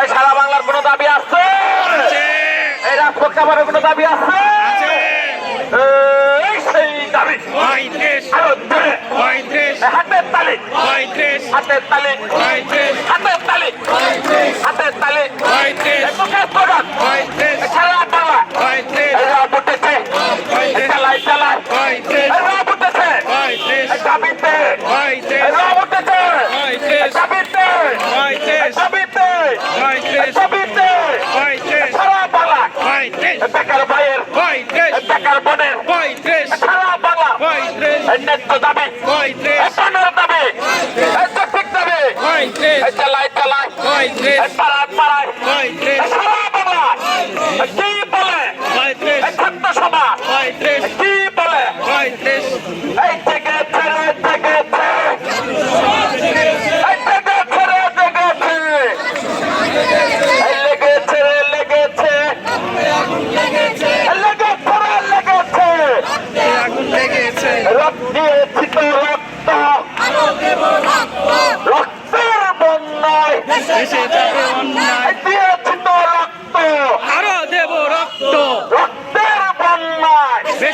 এই সারা বাংলার কোনো দাবি আছে। এই রাজপথ খাবারের কোনো দাবি আছে। সেই দাবি। হাতের তালি। হাতের তালি। হাতের তালি। হাতের তালি। মুখের এই সারা বাংলা এই রাত উঠেছে। এই চালাই চালাই পঁয়ত্রিশ এই রাত উঠেছে পঁয়ত্রিশ এই দাবিতে এই পঁয়ত্রিশ রাত উঠেছে এই পঁয়ত্রিশ দাবিতে এই পঁয়ত্রিশ দাবিতে এই পঁয়ত্রিশ দাবিতে পঁয়ত্রিশ সারা বাংলা বেকার ভাইয়ের বেকার বোনের সারা বাংলা ন্যায্য দাবি পণ্যের দাবি সঠিক দাবি পঁয়ত্রিশ এই পাড়ায় পাড়ায় সারা বাংলা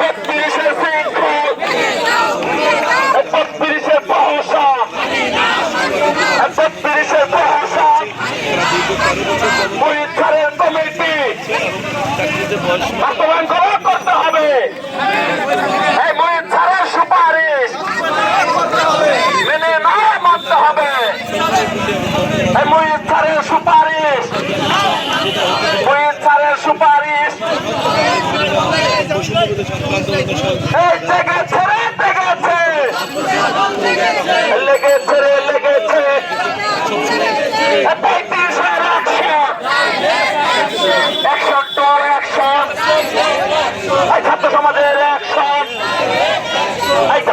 বত্রিশের শিক্ষক এই বত্রিশের প্রহসন এই বত্রিশের প্রহসন কমিটি বাস্তবায়ন লেগেছে লেগেছে ছাত্র সমাজের দাবি